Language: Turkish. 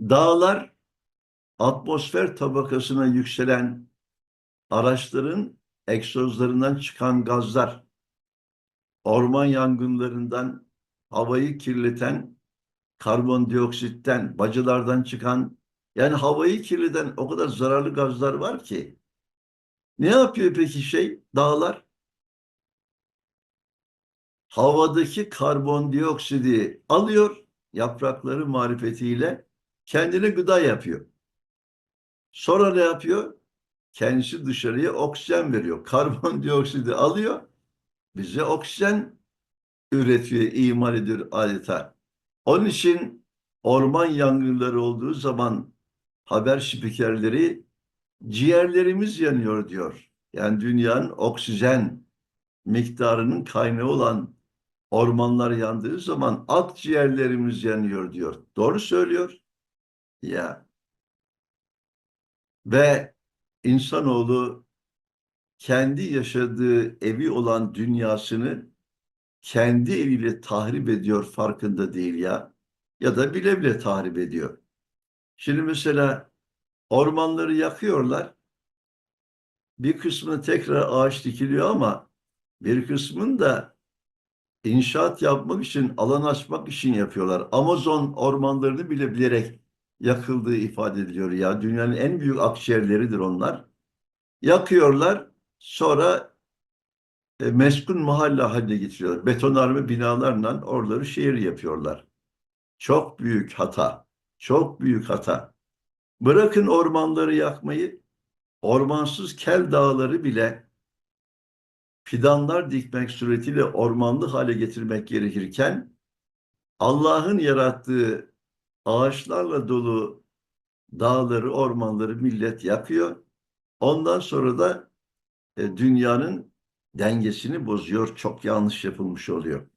Dağlar atmosfer tabakasına yükselen araçların egzozlarından çıkan gazlar, orman yangınlarından havayı kirleten karbondioksitten, bacılardan çıkan yani havayı kirleten o kadar zararlı gazlar var ki. Ne yapıyor peki şey dağlar? Havadaki karbondioksidi alıyor yaprakları marifetiyle kendine gıda yapıyor. Sonra ne yapıyor? Kendisi dışarıya oksijen veriyor. Karbondioksidi alıyor. Bize oksijen üretiyor, imal ediyor adeta. Onun için orman yangınları olduğu zaman haber spikerleri ciğerlerimiz yanıyor diyor. Yani dünyanın oksijen miktarının kaynağı olan ormanlar yandığı zaman akciğerlerimiz yanıyor diyor. Doğru söylüyor. Ya. Ve insanoğlu kendi yaşadığı evi olan dünyasını kendi eliyle tahrip ediyor farkında değil ya. Ya da bile bile tahrip ediyor. Şimdi mesela ormanları yakıyorlar. Bir kısmı tekrar ağaç dikiliyor ama bir kısmını da inşaat yapmak için, alan açmak için yapıyorlar. Amazon ormanlarını bile bilerek yakıldığı ifade ediliyor ya. Dünyanın en büyük akciğerleridir onlar. Yakıyorlar, sonra e, meskun mahalle haline getiriyorlar. Betonarme binalarla oraları şehir yapıyorlar. Çok büyük hata. Çok büyük hata. Bırakın ormanları yakmayı, ormansız kel dağları bile fidanlar dikmek suretiyle ormanlı hale getirmek gerekirken Allah'ın yarattığı ağaçlarla dolu dağları, ormanları millet yakıyor. Ondan sonra da e, dünyanın dengesini bozuyor. Çok yanlış yapılmış oluyor.